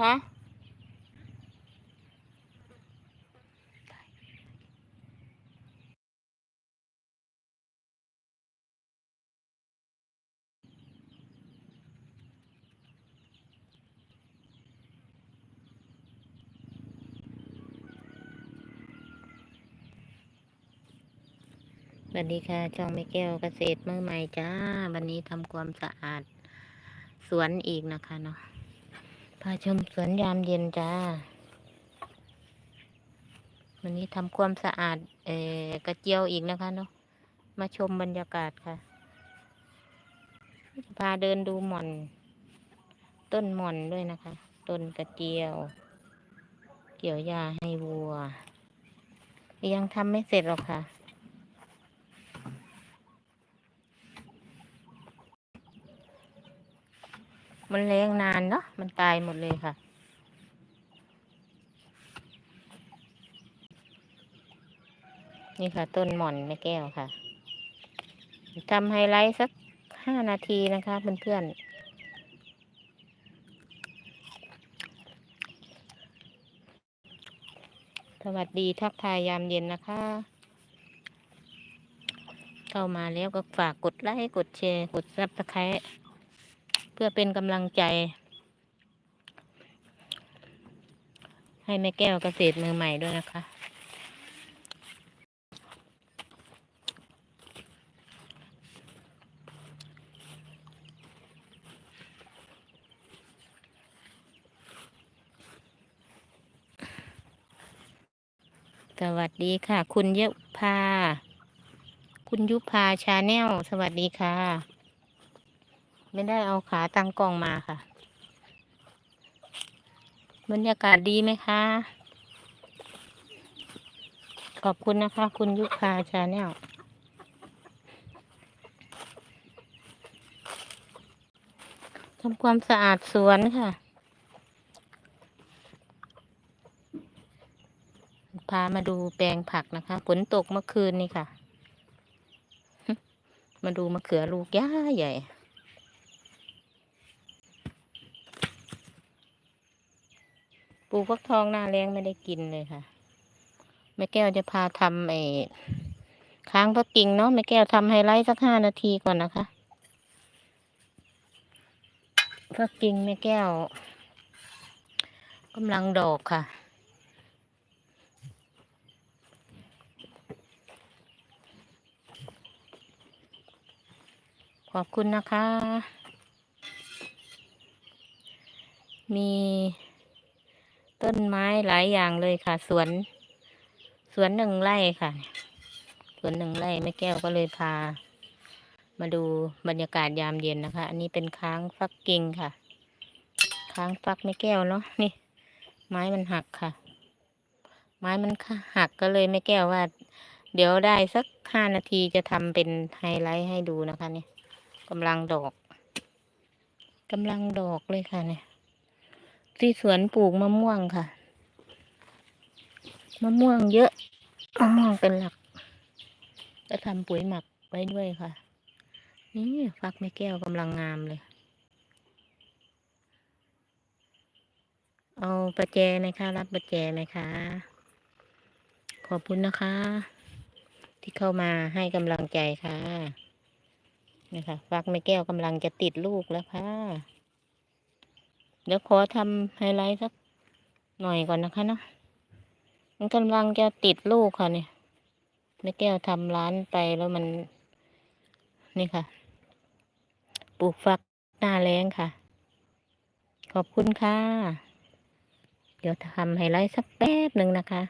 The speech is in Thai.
ฮะสวัสดีค่ะช่องไม่แก้วเกษตรมือใหม่จ้า วันนี้ทำความสะอาด สวนอีกนะคะเนาะ พาชมสวนยามเย็นจ้า วันนี้ทำความสะอาด เออกระเจียวอีกนะคะเนาะ มาชมบรรยากาศค่ะ พาเดินดูหม่อน ต้นหม่อนด้วยนะคะ ต้นกระเจียว เกี่ยวหญ้าให้วัว ยังทำไม่เสร็จหรอกค่ะ มันแรงนานเนาะมันตายหมดเลยค่ะ นี่ค่ะ ต้นหม่อนแม่แก้วค่ะทำไฮไลท์สักห้านาทีนะคะเพื่อนๆสวัสดีทักทายยามเย็นนะคะ เข้ามาแล้วก็ฝากกดไลค์ กดแชร์ กดซับสไครต์ พื่อเป็นกำลังใจ ให้แม่แก้วเกษตรมือใหม่ด้วยนะคะ สวัสดีค่ะ คุณยุพา คุณยุพาชาแนล สวัสดีค่ะ ไม่ได้เอาขาตั้งกล้องมาค่ะ บรรยากาศดีไหมคะ ขอบคุณนะคะ คุณยุพาชาแนลทำความสะอาดสวนค่ะพามาดูแปลงผักนะคะฝนตกเมื่อคืนนี่ค่ะ มาดูมะเขือลูกย่าใหญ่ ปูฟักทองหน้าแรงไม่ได้กินเลยค่ะ แม่แก้วจะพาทำไอ้ค้างพักกิ่งเนาะแม่แก้วทำไฮไลท์สักห้านาทีก่อนนะคะพักกิ่งแม่แก้วกำลังดอกค่ะขอบคุณนะคะ มี ต้นไม้หลายอย่างเลยค่ะ สวน สวนหนึ่งไร่ค่ะ สวนหนึ่งไร่แม่แก้วก็เลยพา มาดูบรรยากาศยามเย็นนะคะ อันนี้เป็นค้างฟักกิ่งค่ะ ค้างฟักแม่แก้วเนาะนี่ ไม้มันหักค่ะ ไม้มันหักก็เลยแม่แก้วว่า เดี๋ยวได้สักห้านาทีจะทำเป็นไฮไลท์ให้ดูนะคะ เนี่ยกำลังดอกกำลังดอกเลยค่ะเนี่ย ที่สวนปลูกมะม่วงค่ะ มะม่วงเยอะ มะม่วงเป็นหลัก จะทำปุ๋ยหมักไว้ด้วยค่ะ นี่ฟักแม่แก้วกำลังงามเลย เอาประแจไหมคะ รับประแจไหมคะ ขอบคุณนะคะ ที่เข้ามาให้กำลังใจค่ะนะคะฟักแม่แก้วกำลังจะติดลูกแล้วค่ะ เดี๋ยวขอทำไฮไลท์สักหน่อยก่อนนะคะเนาะมันกำลังจะติดลูกค่ะเนี่ยแม่แก้วทำร้านไปแล้วมัน นี่ค่ะ ปลูกฟักหน้าแรงค่ะ ขอบคุณค่ะ เดี๋ยวทำไฮไลท์สักแป๊บหนึ่งนะคะ